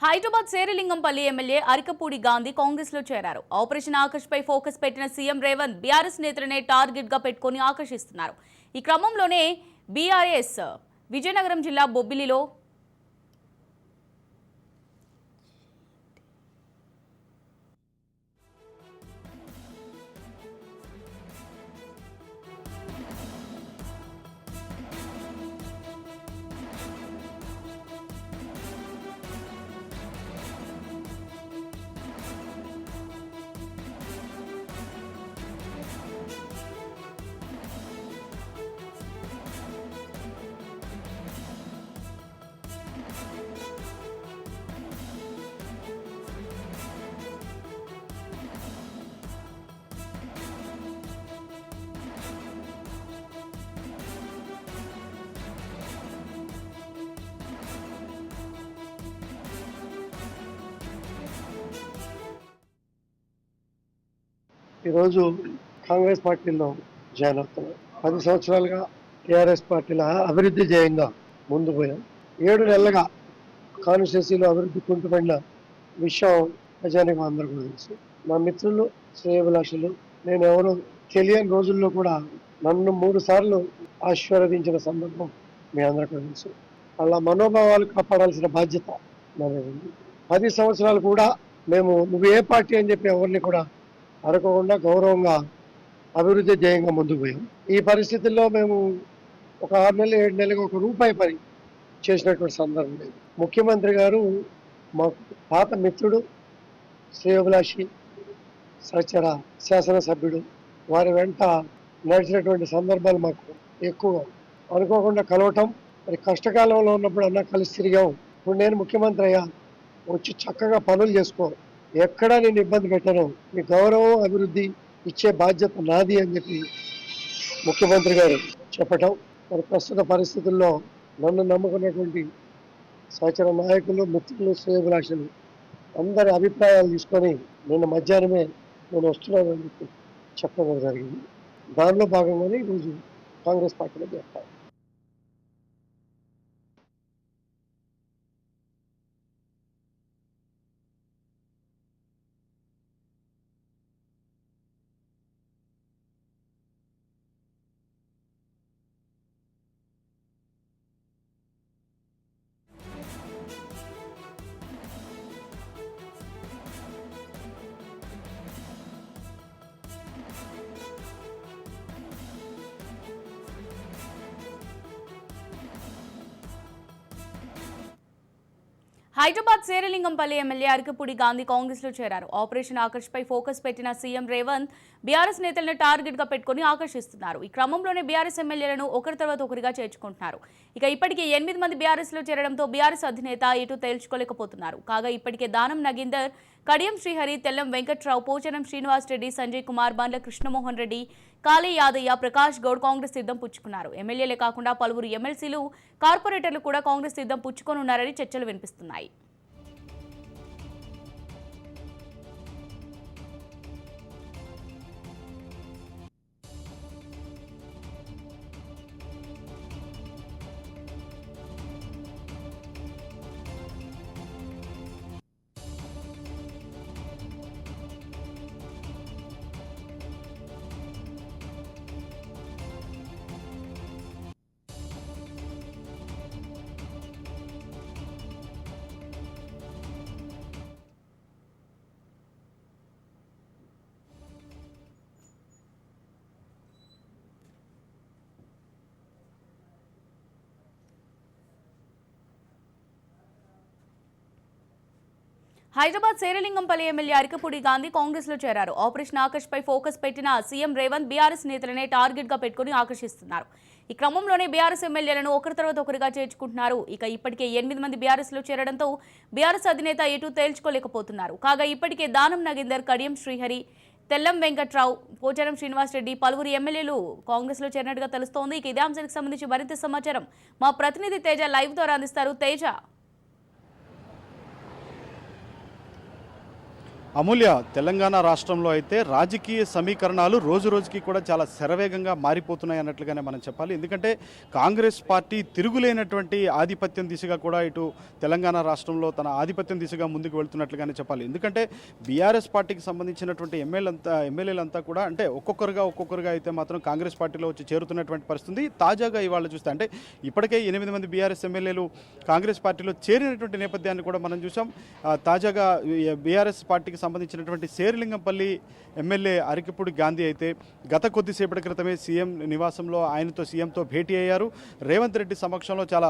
Hyderabad Serilingampally MLA Arikapudi Gandhi కాంగ్రెస్లో చేరారు. Operation Akarsh పై ఫోకస్ పెట్టిన సీఎం రేవంత్ బీఆర్ఎస్ నేతలనే టార్గెట్గా పెట్టుకుని ఆకర్షిస్తున్నారు ఈ క్రమంలోనే బీఆర్ఎస్ విజయనగరం జిల్లా బొబ్బిలిలో ఈరోజు కాంగ్రెస్ పార్టీలో జాయిన్ అవుతున్నాం. పది సంవత్సరాలుగా టీఆర్ఎస్ పార్టీలో అభివృద్ధి జయంగా ముందు పోయాం. ఏడు నెలలుగా కాన్స్టిట్యూన్సీలో అభివృద్ధి కుంటుపడిన విషయం ప్రజానికి అందరూ కూడా తెలుసు. నా మిత్రులు శ్రేయభిలాషులు నేను ఎవరో తెలియని రోజుల్లో కూడా నన్ను మూడు సార్లు ఆశీర్వదించిన సందర్భం మీ అందరికీ తెలుసు. వాళ్ళ మనోభావాలు కాపాడాల్సిన బాధ్యత నా ఉంది పది సంవత్సరాలు కూడా మేము నువ్వు ఏ పార్టీ అని చెప్పి ఎవరిని కూడా అడగకుండా గౌరవంగా అభివృద్ధి ధ్యేయంగా ముందుకు పోయాం. ఈ పరిస్థితుల్లో మేము ఒక ఆరు నెలలు ఏడు నెలలకు ఒక రూపాయి పని చేసినటువంటి సందర్భం లేదు. ముఖ్యమంత్రి గారు మా పాత మిత్రుడు శ్రేయోభిలాషి సచర శాసనసభ్యుడు వారి వెంట నడిచినటువంటి సందర్భాలు మాకు ఎక్కువ. అనుకోకుండా కలవటం మరి కష్టకాలంలో ఉన్నప్పుడు అన్న కలిసి తిరిగాం. ఇప్పుడు నేను ముఖ్యమంత్రి అయ్యా వచ్చి చక్కగా పనులు చేసుకోవాలి. ఎక్కడా నేను ఇబ్బంది పెట్టను. మీ గౌరవం అభివృద్ధి ఇచ్చే బాధ్యత నాది అని చెప్పి ముఖ్యమంత్రి గారు చెప్పటం. మరి ప్రస్తుత పరిస్థితుల్లో నన్ను నమ్ముకున్నటువంటి సహచర నాయకులు మిత్రులు శ్రేయభిలాషులు అందరి అభిప్రాయాలు తీసుకొని నిన్న మధ్యాహ్నమే నేను వస్తున్నానని చెప్పి చెప్పడం జరిగింది. దానిలో భాగంగానే ఈరోజు కాంగ్రెస్ పార్టీలో చేస్తాను హైదరాబాద్ శేరలింగంపల్లి ఎమ్మెల్యే అరకపూడి గాంధీ కాంగ్రెస్లో చేరారు. ఆపరేషన్ ఆకర్ష్ పై ఫోకస్ పెట్టిన సీఎం రేవంత్ బీఆర్ఎస్ నేతలను టార్గెట్గా పెట్టుకుని ఆకర్షిస్తున్నారు. ఈ క్రమంలోనే బీఆర్ఎస్ ఎమ్మెల్యేలను ఒకరి తర్వాత ఒకరిగా చేర్చుకుంటున్నారు. ఇక ఇప్పటికే ఎనిమిది మంది బీఆర్ఎస్లో చేరడంతో బీఆర్ఎస్ అధినేత ఎటు తేల్చుకోలేకపోతున్నారు. కాగా ఇప్పటికే దానం నగీందర్ కడియం శ్రీహరి తెల్లం వెంకట్రావు పోచనం శ్రీనివాస్ రెడ్డి సంజయ్ కుమార్ బండ్ల కృష్ణమోహన్ రెడ్డి కాళీ యాదయ్య ప్రకాష్ గౌడ్ కాంగ్రెస్ సిద్ధం పుచ్చుకున్నారు. ఎమ్మెల్యేలే కాకుండా పలువురు ఎమ్మెల్సీలు కార్పొరేటర్లు కూడా కాంగ్రెస్ సిద్ధం పుచ్చుకోనున్నారని చర్చలు వినిపిస్తున్నాయి. హైదరాబాద్ శేరలింగంపల్లి ఎమ్మెల్యే అరికపూడి గాంధీ కాంగ్రెస్లో చేరారు. ఆపరేషన్ ఆకర్ష్ పై ఫోకస్ పెట్టిన సీఎం రేవంత్ బీఆర్ఎస్ నేతలనే టార్గెట్గా పెట్టుకుని ఆకర్షిస్తున్నారు. ఈ క్రమంలోనే బీఆర్ఎస్ ఎమ్మెల్యేలను ఒకరి తర్వాత ఒకరిగా చేర్చుకుంటున్నారు. ఇక ఇప్పటికే ఎనిమిది మంది బీఆర్ఎస్లో చేరడంతో బీఆర్ఎస్ అధినేత ఎటు తేల్చుకోలేకపోతున్నారు. కాగా ఇప్పటికే దానం నగేందర్ కడియం శ్రీహరి తెల్లం వెంకట్రావు పోచారం శ్రీనివాసరెడ్డి పలువురు ఎమ్మెల్యేలు కాంగ్రెస్లో చేరినట్టుగా తెలుస్తోంది. ఇక ఇదే అంశానికి సంబంధించి మరింత సమాచారం మా ప్రతినిధి తేజ లైవ్ ద్వారా అందిస్తారు. తేజ అమూల్య తెలంగాణ రాష్ట్రంలో అయితే రాజకీయ సమీకరణాలు రోజు రోజుకి కూడా చాలా శరవేగంగా మారిపోతున్నాయి అన్నట్లుగానే మనం చెప్పాలి. ఎందుకంటే కాంగ్రెస్ పార్టీ తిరుగులేనటువంటి ఆధిపత్యం దిశగా కూడా ఇటు తెలంగాణ రాష్ట్రంలో తన ఆధిపత్యం దిశగా ముందుకు వెళ్తున్నట్లుగానే చెప్పాలి. ఎందుకంటే బీఆర్ఎస్ పార్టీకి సంబంధించినటువంటి ఎమ్మెల్యేలంతా ఎమ్మెల్యేలంతా కూడా అంటే ఒక్కొక్కరుగా ఒక్కొక్కరుగా అయితే మాత్రం కాంగ్రెస్ పార్టీలో వచ్చి చేరుతున్నటువంటి పరిస్థితి. తాజాగా ఇవాళ చూస్తే అంటే ఇప్పటికే ఎనిమిది మంది బీఆర్ఎస్ ఎమ్మెల్యేలు కాంగ్రెస్ పార్టీలో చేరినటువంటి నేపథ్యాన్ని కూడా మనం చూసాం తాజాగా బీఆర్ఎస్ పార్టీకి సంబంధించినటువంటి శేరిలింగంపల్లి ఎమ్మెల్యే అరికిపూడి గాంధీ అయితే గత కొద్దిసేపటి క్రితమే సీఎం నివాసంలో ఆయనతో సీఎంతో భేటీ అయ్యారు. రేవంత్ రెడ్డి సమక్షంలో చాలా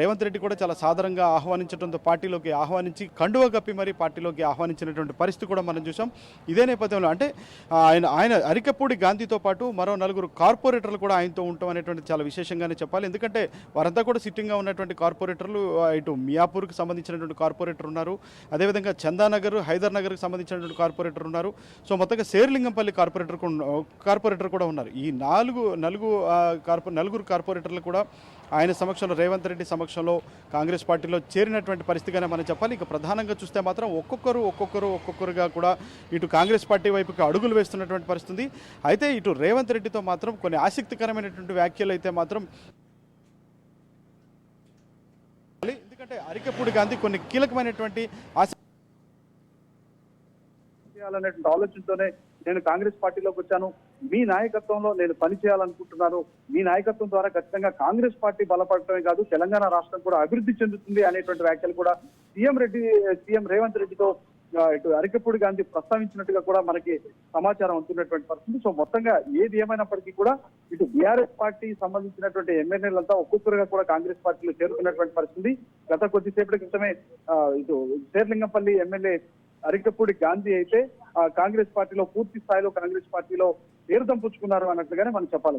రేవంత్ రెడ్డి కూడా చాలా సాదరంగా ఆహ్వానించడంతో పార్టీలోకి ఆహ్వానించి కండువ కప్పి మరీ పార్టీలోకి ఆహ్వానించినటువంటి పరిస్థితి కూడా మనం చూసాం ఇదే నేపథ్యంలో అంటే ఆయన ఆయన అరికపూడి గాంధీతో పాటు మరో నలుగురు కార్పొరేటర్లు కూడా ఆయనతో ఉండటం అనేటువంటి చాలా విశేషంగానే చెప్పాలి. ఎందుకంటే వారంతా కూడా సిట్టింగ్గా ఉన్నటువంటి కార్పొరేటర్లు ఇటు మియాపూర్కి సంబంధించినటువంటి కార్పొరేటర్ ఉన్నారు. అదేవిధంగా చందానగర్ హైదర్ నగర్కి సంబంధించినటువంటి కార్పొరేటర్ ఉన్నారు. సో మొత్తంగా శేర్లింగంపల్లి కార్పొరేటర్ కార్పొరేటర్ కూడా ఉన్నారు. ఈ నాలుగు నలుగు కార్పొ నలుగురు కార్పొరేటర్లు కూడా ఆయన సమక్షంలో రేవంత్ రెడ్డి సమక్షంలో కాంగ్రెస్ పార్టీలో చేరినటువంటి పరిస్థితిగానే మనం చెప్పాలి. ఇక ప్రధానంగా చూస్తే మాత్రం ఒక్కొక్కరు ఒక్కొక్కరు ఒక్కొక్కరుగా కూడా ఇటు కాంగ్రెస్ పార్టీ వైపుకి అడుగులు వేస్తున్నటువంటి పరిస్థితి. అయితే ఇటు రేవంత్ రెడ్డితో మాత్రం కొన్ని ఆసక్తికరమైనటువంటి వ్యాఖ్యలు అయితే మాత్రం ఎందుకంటే అరికపూడి గాంధీ కొన్ని కీలకమైనటువంటి ఆసక్తి చేయాలనేటువంటి ఆలోచనతోనే నేను కాంగ్రెస్ పార్టీలోకి వచ్చాను. మీ నాయకత్వంలో నేను పని చేయాలనుకుంటున్నాను. మీ నాయకత్వం ద్వారా ఖచ్చితంగా కాంగ్రెస్ పార్టీ బలపడటమే కాదు తెలంగాణ రాష్ట్రం కూడా అభివృద్ధి చెందుతుంది అనేటువంటి వ్యాఖ్యలు కూడా సీఎం రెడ్డి సీఎం రేవంత్ రెడ్డితో ఇటు అరికపూడి గాంధీ ప్రస్తావించినట్టుగా కూడా మనకి సమాచారం అందుతున్నటువంటి పరిస్థితి. సో మొత్తంగా ఏది ఏమైనప్పటికీ కూడా ఇటు బీఆర్ఎస్ పార్టీ సంబంధించినటువంటి ఎమ్మెల్యేలంతా ఒక్కొక్కరుగా కూడా కాంగ్రెస్ పార్టీలో చేరుకున్నటువంటి పరిస్థితి. గత కొద్దిసేపటి క్రితమే ఇటు శేర్లింగంపల్లి ఎమ్మెల్యే అరికపూడి గాంధీ అయితే ఆ, కాంగ్రెస్ పార్టీలో పూర్తి స్థాయిలో కాంగ్రెస్ పార్టీలో తీర్థం పుచ్చుకున్నారు అన్నట్లుగానే మనం చెప్పాలి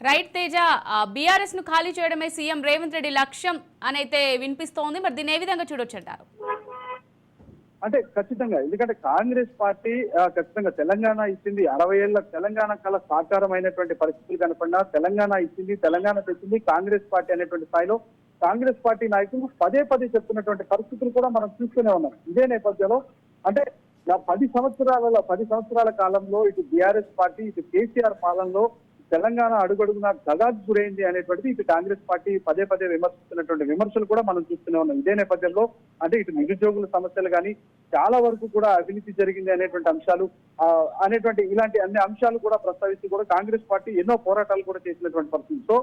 రైట్ తేజ బీఆర్ఎస్ను ఖాళీ చేయడమే సీఎం రేవంత్ రెడ్డి లక్ష్యం అని అయితే వినిపిస్తోంది. మరి దీన్ని ఏ విధంగా చూడొచ్చంటారు? అంటే ఖచ్చితంగా ఎందుకంటే కాంగ్రెస్ పార్టీ ఖచ్చితంగా తెలంగాణ ఇచ్చింది అరవై ఏళ్ళ తెలంగాణ కళ సాకారమైనటువంటి పరిస్థితులు కనపడినా తెలంగాణ ఇచ్చింది తెలంగాణ తెచ్చింది కాంగ్రెస్ పార్టీ అనేటువంటి స్థాయిలో కాంగ్రెస్ పార్టీ నాయకులు పదే పదే చెప్తున్నటువంటి పరిస్థితులు కూడా మనం చూస్తూనే ఉన్నాం. ఇదే నేపథ్యంలో అంటే పది సంవత్సరాలలో పది సంవత్సరాల కాలంలో ఇటు బీఆర్ఎస్ పార్టీ ఇటు కేసీఆర్ పాలనలో తెలంగాణ అడుగడుగున దగాకు గురైంది అనేటువంటిది ఇటు కాంగ్రెస్ పార్టీ పదే పదే విమర్శిస్తున్నటువంటి విమర్శలు కూడా మనం చూస్తూనే ఉన్నాం. ఇదే నేపథ్యంలో అంటే ఇటు నిరుద్యోగుల సమస్యలు కానీ చాలా వరకు కూడా అవినీతి జరిగింది అనేటువంటి అంశాలు అనేటువంటి ఇలాంటి అన్ని అంశాలు కూడా ప్రస్తావిస్తూ కూడా కాంగ్రెస్ పార్టీ ఎన్నో పోరాటాలు కూడా చేసినటువంటి పరిస్థితి. సో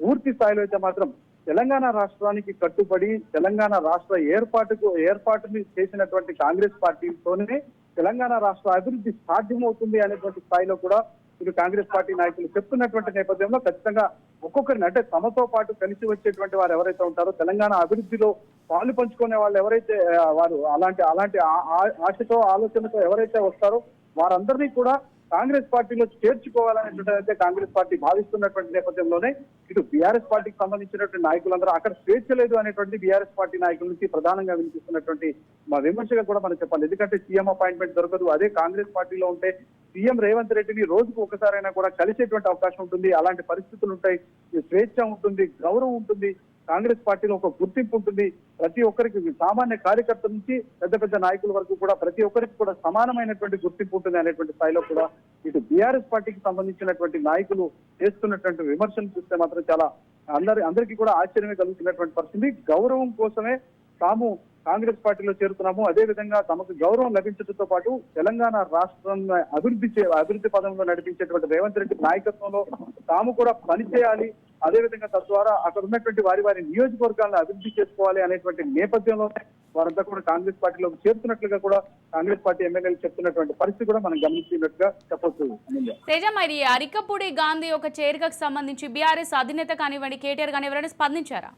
పూర్తి స్థాయిలో అయితే మాత్రం తెలంగాణ రాష్ట్రానికి కట్టుబడి తెలంగాణ రాష్ట్ర ఏర్పాటుకు ఏర్పాటుని చేసినటువంటి కాంగ్రెస్ పార్టీతోనే తెలంగాణ రాష్ట్ర అభివృద్ధి సాధ్యమవుతుంది అనేటువంటి స్థాయిలో కూడా ఇటు కాంగ్రెస్ పార్టీ నాయకులు చెప్తున్నటువంటి నేపథ్యంలో ఖచ్చితంగా ఒక్కొక్కరిని అంటే తమతో పాటు కలిసి వచ్చేటువంటి వారు ఎవరైతే ఉంటారో తెలంగాణ అభివృద్ధిలో పాలు పంచుకునే వాళ్ళు ఎవరైతే వారు అలాంటి అలాంటి ఆ- ఆశతో ఆలోచనతో ఎవరైతే వస్తారో వారందరినీ కూడా కాంగ్రెస్ పార్టీలో చేర్చుకోవాలనేటువంటి అయితే కాంగ్రెస్ పార్టీ భావిస్తున్నటువంటి నేపథ్యంలోనే ఇటు బీఆర్ఎస్ పార్టీకి సంబంధించినటువంటి నాయకులందరూ అక్కడ స్వేచ్ఛ లేదు అనేటువంటి బీఆర్ఎస్ పార్టీ నాయకుల నుంచి ప్రధానంగా వినిపిస్తున్నటువంటి మా విమర్శగా కూడా మనం చెప్పాలి. ఎందుకంటే సీఎం అపాయింట్మెంట్ దొరకదు. అదే కాంగ్రెస్ పార్టీలో ఉంటే సీఎం రేవంత్ రెడ్డిని రోజుకు ఒకసారైనా కూడా కలిసేటువంటి అవకాశం ఉంటుంది. అలాంటి పరిస్థితులు ఉంటాయి. స్వేచ్ఛ ఉంటుంది గౌరవం ఉంటుంది. కాంగ్రెస్ పార్టీలో ఒక గుర్తింపు ఉంటుంది. ప్రతి ఒక్కరికి సామాన్య కార్యకర్త నుంచి పెద్ద పెద్ద నాయకుల వరకు కూడా ప్రతి ఒక్కరికి కూడా సమానమైనటువంటి గుర్తింపు ఉంటుంది అనేటువంటి స్థాయిలో కూడా ఇటు బీఆర్ఎస్ పార్టీకి సంబంధించినటువంటి నాయకులు చేస్తున్నటువంటి విమర్శలు చూస్తే మాత్రం చాలా అందరి అందరికీ కూడా ఆశ్చర్యమే కలుగుతున్నటువంటి పరిస్థితి. గౌరవం కోసమే తాము కాంగ్రెస్ పార్టీలో చేరుతున్నాము. అదే విధంగా తమకు గౌరవం లభించడంతో పాటు తెలంగాణ రాష్ట్రం అభివృద్ధి అభివృద్ధి పదంలో నడిపించేటువంటి రేవంత్ రెడ్డి నాయకత్వంలో తాము కూడా పనిచేయాలి అదే విధంగా తద్వారా అక్కడ ఉన్నటువంటి వారి వారి నియోజకవర్గాలను అభివృద్ధి చేసుకోవాలి అనేటువంటి నేపథ్యంలో వారంతా కూడా కాంగ్రెస్ పార్టీలోకి చేరుతున్నట్లుగా కూడా కాంగ్రెస్ పార్టీ ఎమ్మెల్యేలు చెప్తున్నటువంటి పరిస్థితి కూడా మనం గమనిస్తున్నట్టుగా చెప్పొచ్చు తేజ మరి అరికపూడి గాంధీ ఒక చేరికకు సంబంధించి బీఆర్ఎస్ అధినేత కానివ్వండి కేటీఆర్ కానీ స్పందించారా?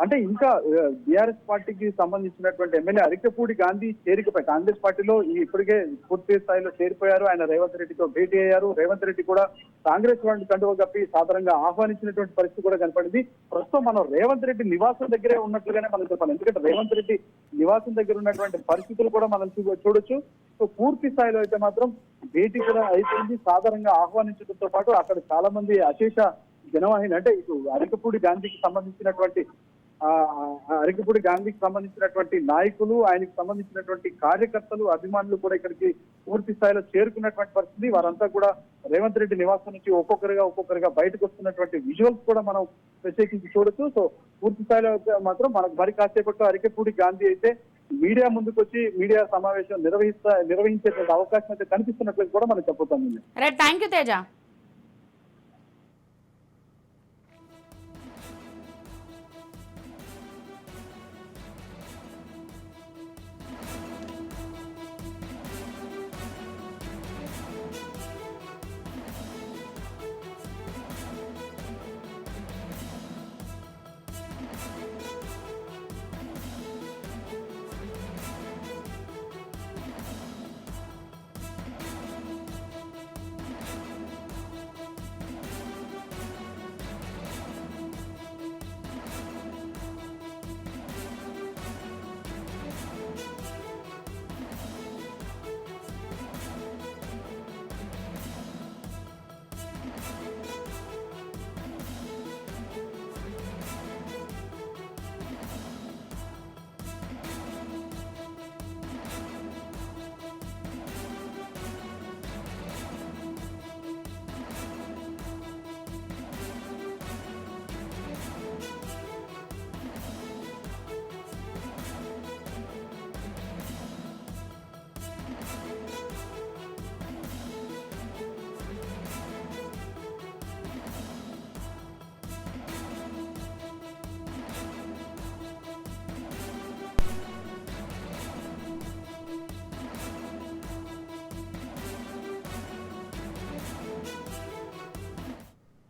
అంటే ఇంకా బీఆర్ఎస్ పార్టీకి సంబంధించినటువంటి ఎమ్మెల్యే అరికపూడి గాంధీ చేరికపై కాంగ్రెస్ పార్టీలో ఇప్పటికే పూర్తి స్థాయిలో చేరిపోయారు. ఆయన రేవంత్ రెడ్డితో భేటీ అయ్యారు. రేవంత్ రెడ్డి కూడా కాంగ్రెస్ వాడిని కండువ కప్పి సాధారణంగా ఆహ్వానించినటువంటి పరిస్థితి కూడా కనపడింది. ప్రస్తుతం మనం రేవంత్ రెడ్డి నివాసం దగ్గరే ఉన్నట్లుగానే మనం చెప్పాలి. ఎందుకంటే రేవంత్ రెడ్డి నివాసం దగ్గర ఉన్నటువంటి పరిస్థితులు కూడా మనం చూ- చూడొచ్చు. సో పూర్తి స్థాయిలో అయితే మాత్రం భేటీ కూడా అయిపోయింది. సాధారణంగా ఆహ్వానించడంతో పాటు అక్కడ చాలా మంది అశేష జనవాహిని అంటే ఇటు అరికపూడి గాంధీకి సంబంధించినటువంటి అరకిపూడి గాంధీకి సంబంధించినటువంటి నాయకులు ఆయనకు సంబంధించినటువంటి కార్యకర్తలు అభిమానులు కూడా ఇక్కడికి పూర్తి స్థాయిలో చేరుకున్నటువంటి పరిస్థితి. వారంతా కూడా రేవంత్ రెడ్డి నివాసం నుంచి ఒక్కొక్కరిగా ఒక్కొక్కరిగా బయటకు వస్తున్నటువంటి విజువల్స్ కూడా మనం ప్రత్యేకించి చూడొచ్చు. సో పూర్తి స్థాయిలో మాత్రం మనకు మరి కాసేపట్లో అరికెపూడి గాంధీ అయితే మీడియా ముందుకు వచ్చి మీడియా సమావేశం నిర్వహిస్తా నిర్వహించేటువంటి అవకాశం అయితే కనిపిస్తున్నట్లు కూడా మనం చెప్పుతాం థ్యాంక్ యూ తేజ.